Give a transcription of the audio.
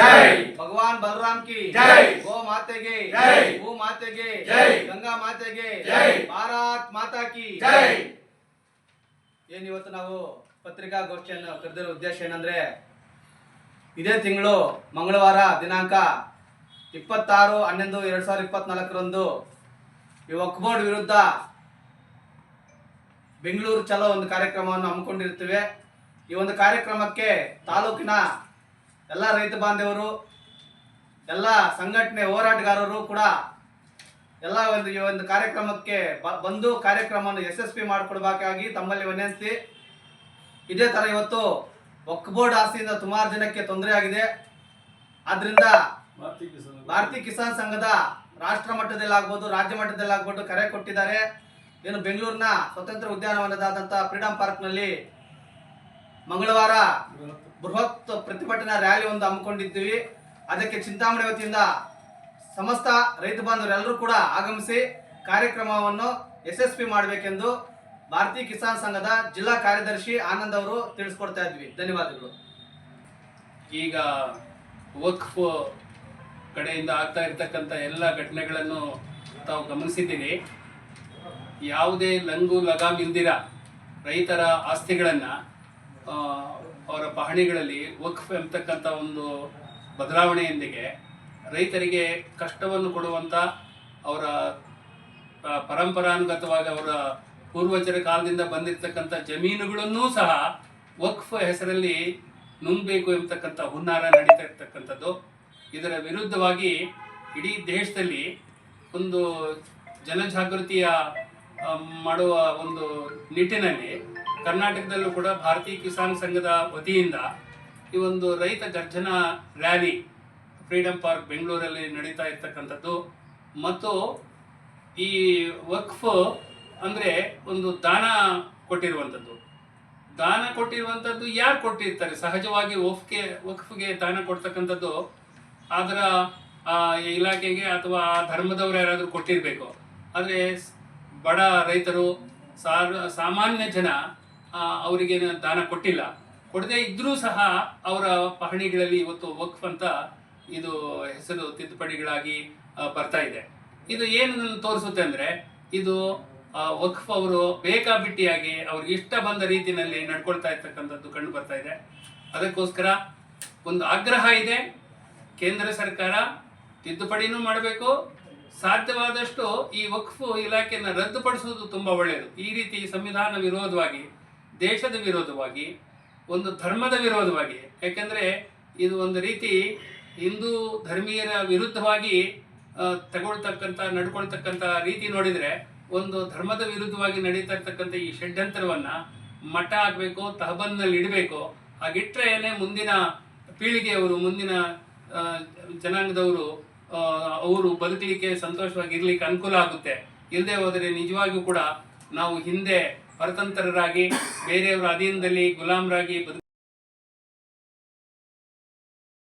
ಮಾತಾರಾಮ್ ಕಿ ಜೈ. ಗೋ ಮಾತೆಗೆ ಜೈ. ಭೂ ಮಾತೆಗೆ ಜೈ. ಗಂಗಾ ಮಾತೆಗೆ ಜೈ. ಭಾರತ್ ಮಾತಾ ಕಿ ಜೈ ಏನ್ ಇವತ್ತು ನಾವು ಪತ್ರಿಕಾಗೋಷ್ಠಿಯನ್ನು ಕರೆದಿರೋ ಉದ್ದೇಶ ಏನಂದ್ರೆ ಇದೇ ತಿಂಗಳು ಮಂಗಳವಾರ ದಿನಾಂಕ ಇಪ್ಪತ್ತಾರು ಹನ್ನೊಂದು ಎರಡ್ ಸಾವಿರದ ಇಪ್ಪತ್ನಾಲ್ಕರಂದು ಈ ವಕ್ ಬೋರ್ಡ್ ವಿರುದ್ಧ ಬೆಂಗಳೂರು ಚಲೋ ಒಂದು ಕಾರ್ಯಕ್ರಮವನ್ನು ಹಮ್ಮಿಕೊಂಡಿರ್ತೀವಿ ಈ ಒಂದು ಕಾರ್ಯಕ್ರಮಕ್ಕೆ ತಾಲೂಕಿನ ಎಲ್ಲ ರೈತ ಬಾಂಧವರು ಎಲ್ಲ ಸಂಘಟನೆ ಹೋರಾಟಗಾರರು ಕೂಡ ಎಲ್ಲ ಒಂದು ಈ ಒಂದು ಕಾರ್ಯಕ್ರಮಕ್ಕೆ ಬ- ಬಂದು ಕಾರ್ಯಕ್ರಮವನ್ನು ಯಶಸ್ವಿ ಮಾಡಿಕೊಡ್ಬೇಕಾಗಿ ತಮ್ಮಲ್ಲಿ ವಿನಂತಿ. ಇದೇ ಥರ ಇವತ್ತು ವಕ್ಫ್ ಬೋರ್ಡ್ ಆಸ್ತಿಯಿಂದ ಸುಮಾರು ಜನಕ್ಕೆ ತೊಂದರೆ ಆಗಿದೆ. ಆದ್ದರಿಂದ ಭಾರತೀಯ ಕಿಸಾನ್ ಸಂಘದ ರಾಷ್ಟ್ರ ಮಟ್ಟದಲ್ಲಿ ಆಗ್ಬೋದು ರಾಜ್ಯ ಮಟ್ಟದಲ್ಲಿ ಆಗ್ಬೋದು ಕರೆ ಕೊಟ್ಟಿದ್ದಾರೆ. ಏನು ಬೆಂಗಳೂರಿನ ಸ್ವತಂತ್ರ ಉದ್ಯಾನವನದಾದಂಥ ಫ್ರೀಡಂ ಪಾರ್ಕ್ನಲ್ಲಿ ಮಂಗಳವಾರ ಬೃಹತ್ ಪ್ರತಿಭಟನಾ ರ್ಯಾಲಿ ಒಂದು ಹಮ್ಮಿಕೊಂಡಿದ್ದೀವಿ. ಅದಕ್ಕೆ ಚಿಂತಾಮಣಿ ವತಿಯಿಂದ ಸಮಸ್ತ ರೈತ ಬಾಂಧವರೆಲ್ಲರೂ ಕೂಡ ಆಗಮಿಸಿ ಕಾರ್ಯಕ್ರಮವನ್ನು ಯಶಸ್ವಿ ಮಾಡಬೇಕೆಂದು ಭಾರತೀಯ ಕಿಸಾನ್ ಸಂಘದ ಜಿಲ್ಲಾ ಕಾರ್ಯದರ್ಶಿ ಆನಂದ್ ಅವರು ತಿಳಿಸ್ಕೊಡ್ತಾ ಇದ್ವಿ. ಧನ್ಯವಾದಗಳು. ಈಗ ವಕ್ಫ್ ಕಡೆಯಿಂದ ಆಗ್ತಾ ಇರ್ತಕ್ಕಂಥ ಎಲ್ಲ ಘಟನೆಗಳನ್ನು ತಾವು ಗಮನಿಸಿದ್ದೀರಿ. ಯಾವುದೇ ಲಂಗು ಲಗಾಮ್ ಇಲ್ದಿರ ರೈತರ ಆಸ್ತಿಗಳನ್ನು ಅವರ ಪಹಣಿಗಳಲ್ಲಿ ವಕ್ಫ್ ಎಂಬತಕ್ಕಂಥ ಒಂದು ಬದಲಾವಣೆಯೊಂದಿಗೆ ರೈತರಿಗೆ ಕಷ್ಟವನ್ನು ಕೊಡುವಂಥ ಅವರ ಪರಂಪರಾನುಗತವಾಗಿ ಅವರ ಪೂರ್ವಜರ ಕಾಲದಿಂದ ಬಂದಿರತಕ್ಕಂಥ ಜಮೀನುಗಳನ್ನೂ ಸಹ ವಕ್ಫ್ ಹೆಸರಲ್ಲಿ ನುಂಗಬೇಕು ಎಂಬತಕ್ಕಂಥ ಹುನ್ನಾರ ನಡೀತಾ ಇರ್ತಕ್ಕಂಥದ್ದು ಇದರ ವಿರುದ್ಧವಾಗಿ ಇಡೀ ದೇಶದಲ್ಲಿ ಒಂದು ಜನಜಾಗೃತಿಯ ಮಾಡುವ ಒಂದು ನಿಟ್ಟಿನಲ್ಲಿ ಕರ್ನಾಟಕದಲ್ಲೂ ಕೂಡ ಭಾರತೀಯ ಕಿಸಾನ್ ಸಂಘದ ವತಿಯಿಂದ ಈ ಒಂದು ರೈತ ಗರ್ಜನ ರ್ಯಾಲಿ ಫ್ರೀಡಂ ಪಾರ್ಕ್ ಬೆಂಗಳೂರಲ್ಲಿ ನಡೀತಾ ಇರ್ತಕ್ಕಂಥದ್ದು. ಮತ್ತು ಈ ವಕ್ಫ್ ಅಂದರೆ ಒಂದು ದಾನ ಕೊಟ್ಟಿರುವಂಥದ್ದು. ದಾನ ಕೊಟ್ಟಿರುವಂಥದ್ದು ಯಾರು ಕೊಟ್ಟಿರ್ತಾರೆ? ಸಹಜವಾಗಿ ವಫ್ಗೆ ವಕ್ಫ್ಗೆ ದಾನ ಕೊಡ್ತಕ್ಕಂಥದ್ದು ಅದರ ಇಲಾಖೆಗೆ ಅಥವಾ ಆ ಧರ್ಮದವರು ಯಾರಾದರೂ ಕೊಟ್ಟಿರಬೇಕು. ಆದರೆ ಬಡ ರೈತರು, ಸಾರ್, ಸಾಮಾನ್ಯ ಜನ ಅವರಿಗೆ ದಾನ ಕೊಟ್ಟಿಲ್ಲ. ಕೊಡದೇ ಇದ್ರೂ ಸಹ ಅವರ ಪಹಣಿಗಳಲ್ಲಿ ಇವತ್ತು ವಕ್ಫ್ ಅಂತ ಇದು ಹೆಸರು ತಿದ್ದುಪಡಿಗಳಾಗಿ ಬರ್ತಾ ಇದೆ. ಇದು ಏನು ತೋರಿಸುತ್ತೆ ಅಂದರೆ, ಇದು ವಕ್ಫ್ ಅವರು ಬೇಕಾಬಿಟ್ಟಿಯಾಗಿ ಅವ್ರಿಗೆ ಇಷ್ಟ ಬಂದ ರೀತಿಯಲ್ಲಿ ನಡ್ಕೊಳ್ತಾ ಇರ್ತಕ್ಕಂಥದ್ದು ಕಂಡು ಬರ್ತಾ ಇದೆ. ಅದಕ್ಕೋಸ್ಕರ ಒಂದು ಆಗ್ರಹ ಇದೆ. ಕೇಂದ್ರ ಸರ್ಕಾರ ತಿದ್ದುಪಡಿನೂ ಮಾಡಬೇಕು. ಸಾಧ್ಯವಾದಷ್ಟು ಈ ವಕ್ಫ್ ಇಲಾಖೆಯನ್ನು ರದ್ದುಪಡಿಸುವುದು ತುಂಬ ಒಳ್ಳೆಯದು ಈ ರೀತಿ ಸಂವಿಧಾನ ವಿರೋಧವಾಗಿ ದೇಶದ ವಿರೋಧವಾಗಿ, ಒಂದು ಧರ್ಮದ ವಿರೋಧವಾಗಿ. ಯಾಕೆಂದರೆ ಇದು ಒಂದು ರೀತಿ ಹಿಂದೂ ಧರ್ಮೀಯರ ವಿರುದ್ಧವಾಗಿ ತಗೊಳ್ತಕ್ಕಂಥ ನಡ್ಕೊಳ್ತಕ್ಕಂಥ ರೀತಿ ನೋಡಿದರೆ, ಒಂದು ಧರ್ಮದ ವಿರುದ್ಧವಾಗಿ ನಡೀತಾ ಇರ್ತಕ್ಕಂಥ ಈ ಷಡ್ಯಂತ್ರವನ್ನು ಮಠ ಆಗಬೇಕು ತಹಬನ್ನಲ್ಲಿ ಇಡಬೇಕು, ಹಾಗಿಟ್ರೆ ಏನೇ ಮುಂದಿನ ಪೀಳಿಗೆಯವರು, ಮುಂದಿನ ಜನಾಂಗದವರು ಅವರು ಬದುಕಲಿಕ್ಕೆ ಸಂತೋಷವಾಗಿ ಇರಲಿಕ್ಕೆ ಅನುಕೂಲ ಆಗುತ್ತೆ. ಇಲ್ಲದೆ ಹೋದರೆ ನಿಜವಾಗಿಯೂ ಕೂಡ ನಾವು ಹಿಂದೆ ಪರತಂತ್ರರಾಗಿ ಬೇರೆಯವರ ಅಧೀನದಲ್ಲಿ ಗುಲಾಮರಾಗಿ ಬದುಕು